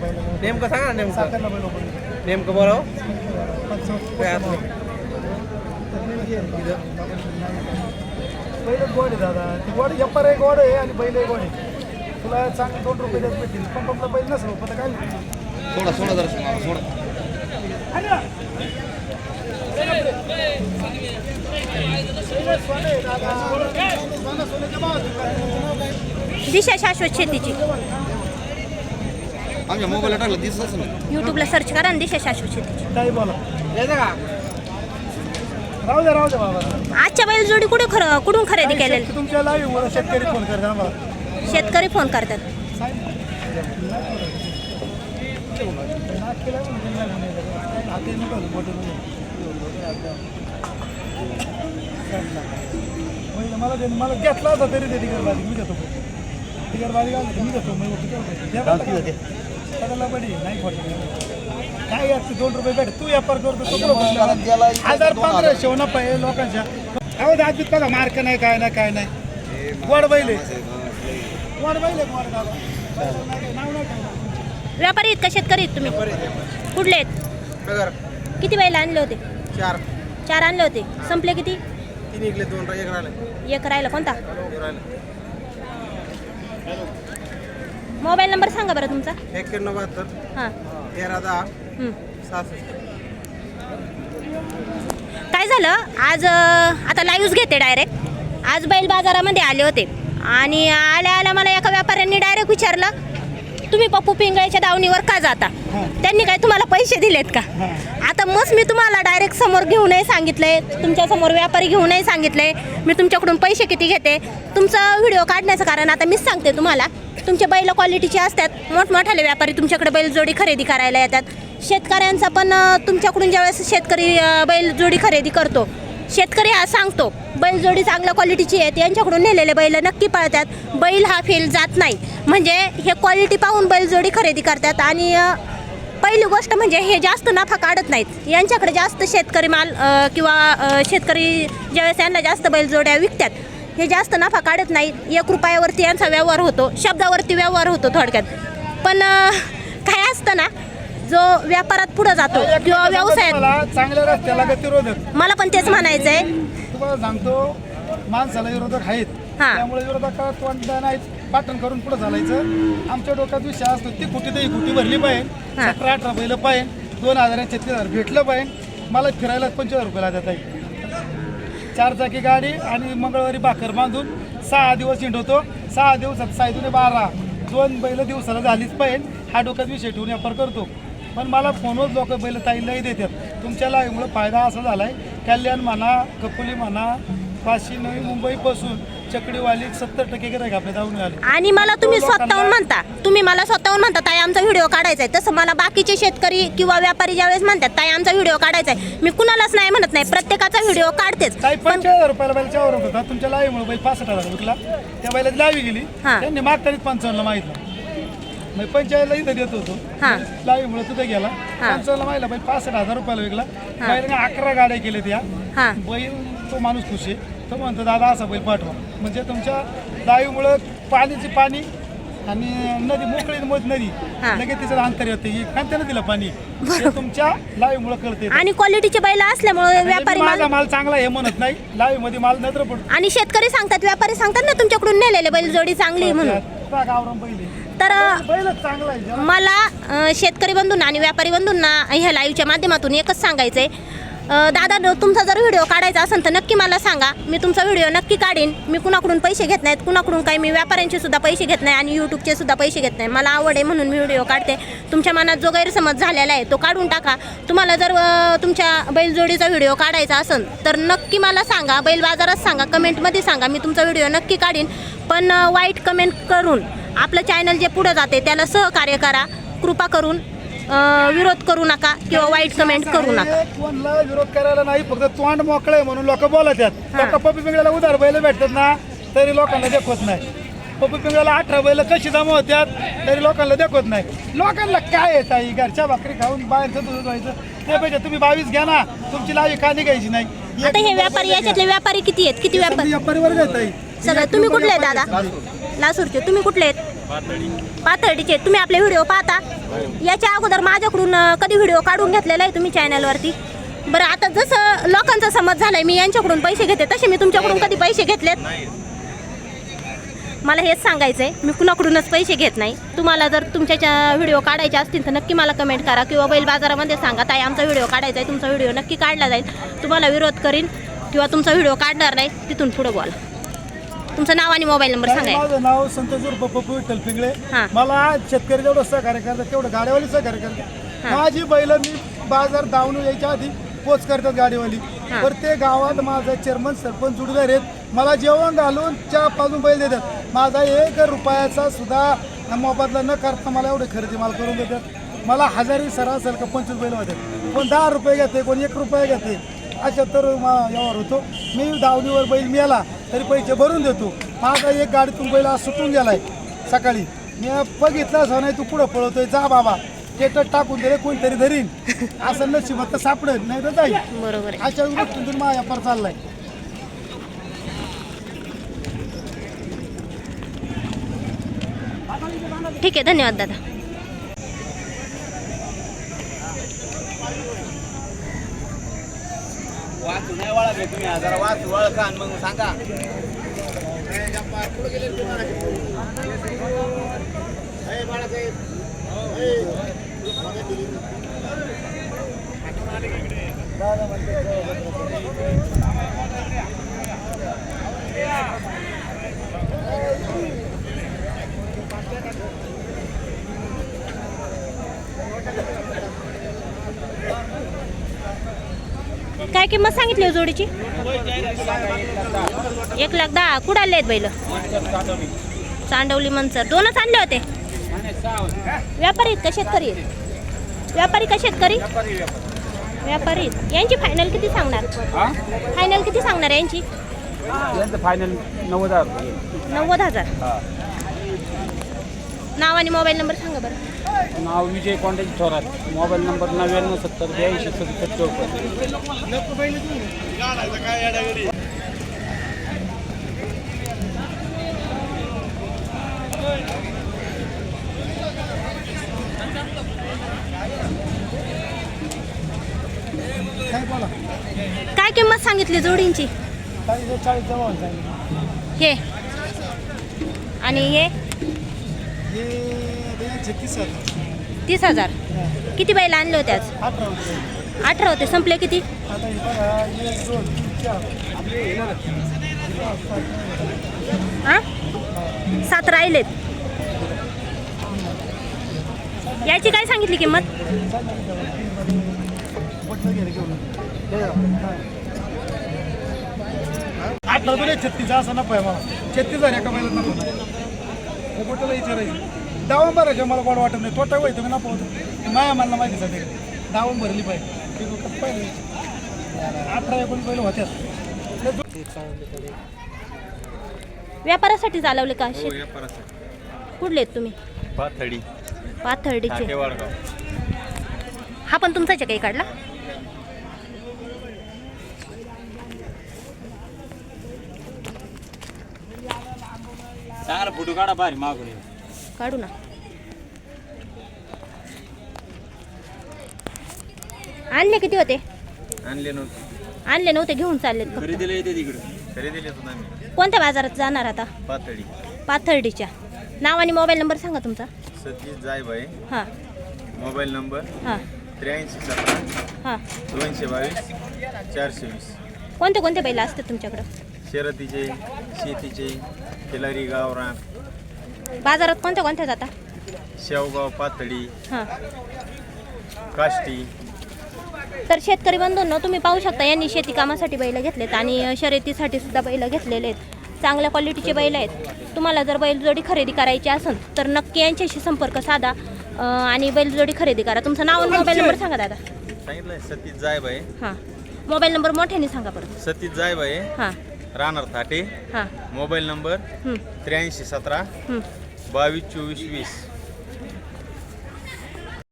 पहिलं नेमकं सांगा ना नेमकं. पहिलं नेमकं बरं काय असं? पहिलं गोड आहे दादा. ती गोड एप्पर आहे गोड आहे आणि बैल आहे गोड आहे. तुला चांगलं दोन रुपये देत भेटतील. पण पंपला बैल नसेल पण काय सोडा सोडा जरा सोडा. दिशा शाश्वत शेतीची. आमच्या मोबाईलला टाकलं दिसतच नाही. यूट्यूबला सर्च करा ना दिशा शाश्वत शेतीची. काही बोला. यायचं का? राहू द्या राहू द्या बाबा. आजच्या बैलजोडी कुठे खर कुठून खरेदी केलेली? तुमच्या लाईव्ह शेतकरी फोन करता शेतकरी फोन करतात. म्हणजे मला दे मला घेतला होता तरी ते तिकडे बाजी मी देतो तिकडे बाजी घालतो मी देतो मग त्याला बडी नाही खोट. काय यार ते दोन रुपये भेट तू व्यापार करतो तो. हजार पंधरा शेवना पाहिजे लोकांच्या. अहो दाजीत बघा मार्क नाही काय नाही काय नाही. गोड बैले गोड बैले गोड दादा नाव नाही ठेवणार. व्यापारी आहेत का शेतकरी आहेत तुम्ही? कुठले आहेत? किती बैल आणले होते? चार. चार आणले होते. संपले किती? तीन इकले दोन एक राहिले. एक राहिला कोणता? राहिले. मोबाईल नंबर सांगा बरं तुमचा. एक्क्याण्णव बहात्तर. हां. तेरा दहा. हं. सहासष्ट. काय झालं? आज अं, आता लाईव्हच घेते डायरेक्ट आज बैल बाजारामध्ये आले होते. आणि आल्या आल्या मला एका व्यापाऱ्यांनी डायरेक्ट विचारलं तुम्ही पप्पू पिंगळ्याच्या दावणीवर का जाता? त्यांनी काय तुम्हाला पैसे दिलेत का? आता मग मी तुम्हाला डायरेक्ट समोर घेऊनही सांगितलंय तुमच्यासमोर व्यापारी घेऊनही सांगितलंय मी तुमच्याकडून पैसे किती घेते? तुमचा व्हिडिओ काढण्याचं कारण आता मीच सांगते तुम्हाला. तुमचे बैल क्वालिटीचे असतात. मोठमोठाले व्यापारी तुमच्याकडे बैलजोडी खरेदी करायला येतात. शेतकऱ्यांचा पण तुमच्याकडून ज्यावेळेस शेतकरी बैलजोडी खरेदी करतो शेतकरी हा सांगतो बैलजोडी चांगल्या क्वालिटीची आहेत यांच्याकडून नेलेले बैल नक्की पळतात. बैल हा फेल जात नाही. म्हणजे हे क्वालिटी पाहून बैलजोडी खरेदी करतात आणि पहिली गोष्ट म्हणजे हे जास्त नफा काढत नाहीत. यांच्याकडे जास्त शेतकरी माल किंवा शेतकरी ज्यावेळेस यांना जास्त बैलजोड्या विकतात हे जास्त नफा काढत नाहीत एक रुपयावरती यांचा व्यवहार होतो शब्दावरती व्यवहार होतो थोडक्यात. पण काय असतं ना जो व्यापारात पुढे जातो किंवा व्यवसायात. मला चांगल्या रस्त्याला गतिरोधक मला पण तेच म्हणायचं आहे तुम्हाला सांगतो माणसाला विरोधक आहेत. हा. त्यामुळे विरोधकाला तोंड नाही पाटण करून पुढे चालायचं. आमच्या डोक्यात विषय असतो ती कुठे तरी कुठे भरली पाहिजे. हा. सतरा अठरा बैल पाहिजे. दोन हजार छत्तीस हजार भेटलं पाहिजे. मला फिरायला पंचवीस रुपयाला देत आहे चार चाकी गाडी आणि मंगळवारी भाकर बांधून सहा दिवस हिंडवतो. सहा दिवसात सायदुने बारा. दोन बैल दिवसाला झालीच पाहिजे. हा डोक्यात विषय ठेवून व्यापार करतो. पण मला फोनवर लोक बैल ताईलाही देतात. तुमच्या लाईमुळे फायदा असा झालाय कल्याण म्हणा कपोली म्हणा वाशी नवी मुंबईपासून चकडीवाली सत्तर टक्के गिरायक आपल्या जाऊन आले. आणि मला तुम्ही स्वतःहून म्हणता. तुम्ही मला स्वतःहून म्हणता ताई आमचा व्हिडिओ काढायचा आहे तसं मला बाकीचे शेतकरी किंवा व्यापारी ज्यावेळेस म्हणतात ताई आमचा व्हिडिओ काढायचा आहे मी कुणालाच नाही म्हणत नाही प्रत्येकाचा व्हिडिओ काढतेच. काही पण हजार रुपयाला बैल चौर होता. तुमच्या लाईमुळे बैल पासष्ट हजार विकला. त्या बैलाची लावी गेली. त्यांनी मागतानीच पंचावन्नला मागितलं. मग पंचायतला इथं देत होतो. हा. लावीमुळे तिथं गेला. पंचावन्नला माहिला बैल पासष्ट हजार रुपयाला विकला. बैलाने अकरा गाड्या केल्या त्या. हां. बैल तो माणूस खुश आहे. तो म्हणतो दादा असा बैल पाठवा. म्हणजे तुमच्या लाईमुळं पाणीची पाणी आणि नदी मोकळी मोज नदी हा. लगेच तिचं अंतर येते. आणि त्यानं दिलं पाणी. हे तुमच्या लाईमुळं कळते आणि क्वालिटीचे बैल असल्यामुळे व्यापारी माल माझा माल चांगला हे म्हणत नाही. लाईव्हमध्ये माल नत्र पडतो. आणि शेतकरी सांगतात व्यापारी सांगतात ना तुमच्याकडून नेलेले बैल जोडी चांगली आहे म्हणून. गावरान चांगला आहे. जरा. मला शेतकरी बंधूंना आणि व्यापारी बंधूंना ह्या लाईव्हच्या माध्यमातून एकच सांगायचं आहे दादा तुमचा जर व्हिडिओ काढायचा असेल तर नक्की मला सांगा. मी तुमचा व्हिडिओ नक्की काढीन. मी कुणाकडून पैसे घेत नाहीत कुणाकडून काही मी व्यापाऱ्यांचे सुद्धा पैसे घेत नाही आणि यूट्यूबचे सुद्धा पैसे घेत नाही. मला आवड आहे म्हणून मी व्हिडिओ काढते. तुमच्या मनात जो गैरसमज झालेला आहे तो काढून टाका. तुम्हाला जर तुमच्या बैलजोडीचा व्हिडिओ काढायचा असेल तर नक्की मला सांगा. बैल बाजारात सांगा कमेंटमध्ये सांगा. मी तुमचा व्हिडिओ नक्की काढीन. पण वाईट कमेंट करून आपलं चॅनल जे पुढे जाते त्याला सहकार्य करा. कृपा करून विरोध करू नका किंवा वाईट कमेंट करू नका. कोणला विरोध करायला नाही फक्त तोंड मोकळे म्हणून लोक बोलत आहेत. लोक पप्पी पिंगळ्याला उधार बैल भेटतात ना तरी लोकांना देखवत नाही. पप्पी पिंगळ्याला अठरा बैल कशी जमा होत्यात तरी लोकांना देखवत नाही. लोकांना काय येत आहे घरच्या भाकरी खाऊन बाहेरचं दूध व्हायचं त्यापेक्षा तुम्ही बावीस घ्या ना तुमची लावी का निघायची नाही. आता हे व्यापारी याच्यातले व्यापारी किती आहेत? किती व्यापारी? व्यापारी वर्ग येत आहे सगळे तुम्ही कुठले दादा? लासूरचे. तुम्ही कुठले आहेत? पातळीचे तुम्ही आपले व्हिडिओ पाहता? याच्या अगोदर माझ्याकडून कधी व्हिडिओ काढून घेतलेला आहे तुम्ही चॅनलवरती? बरं आता जसं लोकांचा समज झालाय मी यांच्याकडून पैसे घेते तसे मी तुमच्याकडून कधी पैसे घेतलेत? मला हेच सांगायचं आहे मी कुणाकडूनच पैसे घेत नाही. तुम्हाला जर तुमच्या व्हिडिओ काढायचे असतील तर नक्की मला कमेंट करा किंवा बैल बाजारामध्ये सांगा ताई आमचा व्हिडिओ काढायचा आहे तुमचा व्हिडिओ नक्की काढला जाईल. तुम्हाला विरोध करीन किंवा तुमचा व्हिडिओ काढणार नाही तिथून पुढं बोला. तुमचं नाव आणि मोबाईल नंबर सांगा माझं नाव संतोष उर्फ पप्पू विठ्ठल पिंगळे हां. मला शेतकरी जेवढं सहकार्य करतात तेवढं गाडीवाली सहकार्य करतात. हां. माझी बैल मी बाजार धावून यायच्या आधी पोच करतात गाडीवाली. हां. प्रत्येक गावात माझं चेअरमन सरपंच जुडदार आहेत. मला जेवण घालून चहा पाजून बैल देतात. माझा एक रुपयाचा सुद्धा मोबदला न करता मला एवढे खरेदी माल करून देतात. मला हजारी सरासर का पंचवीस बैल होते कोण दहा रुपये घेते कोण एक रुपये घेते. अशा तर मा- व्यवहार होतो. मी दावणीवर बैल मिळाला तरी पैसे भरून देतो माझा एक गाडीतून बैल आज सुटून गेलाय. सकाळी. मी बघितलं असं नाही तू पुढं पळवतोय जा बाबा. टेटर टाकून दिले कोणतरी धरीन. असं नशिबात तर सापडेल नाही तर जाईल बरोबर आहे. अशा गोष्टीतून माझा व्यापार चाललाय. ठीक आहे धन्यवाद दादा. वाचू नाही वळा घे तुम्ही जरा वळखा आणि मग सांगा. काय किंमत सांगितली हो जोडीची? एक लाख दहा. कुठं आले आहेत बैल? चांडवली मनसर. दोनच आणले होते. व्यापारी का शेतकरी व्यापारी का शेतकरी? व्यापारी. यांची फायनल किती सांगणार? फायनल किती सांगणार यांची? यांचं फायनल नव्वद हजार. नव्वद हजार. नाव आणि मोबाईल नंबर सांगा बरं. नाव विजय कोंडाजी थोरात. मोबाईल नंबर नव्याण्णव सत्तर ब्याऐंशी सदुसष्ट चौपन्न. काय किंमत सांगितली जोडींची? हे. आणि हे तीस हजार. किती बैल आणले होते आज? अठरा होते. संपले किती? हे सात राहिलेत. याची काय सांगितली किंमत? अठरा दोन छत्तीस. असा नफा आहे मला. छत्तीस हजार एका महिन्यात नफा विचारायचं. दावून भरायचं मला गोड वाटत नाही. तोटा व्हायचं मी नफा होतो माया म्हणलं माहिती साठी दावून भरली पाहिजे. पाहिजे अठरा एकोणीस पहिलं होत्यात व्यापारासाठी चालवले का? शेत व्यापारासाठी. कुठले आहेत तुम्ही? पाथडी पाथर्डीचे. वाडगाव हा पण तुमचाच आहे काही काढला चांगला फोटो काढा भारी मागून काढू ना. आणले किती होते? आणले नव्हते. आणले नव्हते घेऊन. खरेदीला येते तिकडे. खरेदीला येतो आम्ही. कोणत्या बाजारात जाणार आता? पाथडी पाथर्डीच्या. नाव आणि मोबाईल नंबर सांगा तुमचा. सतीश जायबाई हां. मोबाईल नंबर हां. त्र्याऐंशी सतरा हां. दोनशे बावीस चारशे वीस. कोणते कोणते बैल असतात तुमच्याकडं? शर्यतीचे शेतीचे खिलारी गावरान. बाजारात कोणत्या कोणत्या जाता? शेवगाव पातळी हां. काष्टी. तर शेतकरी बंधूंनो तुम्ही पाहू शकता यांनी शेती कामासाठी बैल घेतलेत आणि शर्यतीसाठी सुद्धा बैल घेतलेले आहेत. चांगल्या क्वालिटीचे बैल आहेत. तुम्हाला जर बैलजोडी खरेदी करायची असेल तर नक्की यांच्याशी संपर्क साधा आणि बैलजोडी खरेदी करा. तुमचं नाव आणि मोबाईल नंबर सांगा दादा. सांगितलंय सतीश जायबाई हां. मोबाईल नंबर मोठ्याने सांगा परत सतीश जायबाई हां. राहणार थाटे. हां. मोबाईल नंबर हं, त्र्याऐंशी सतरा हं. बावीस चोवीस वीस.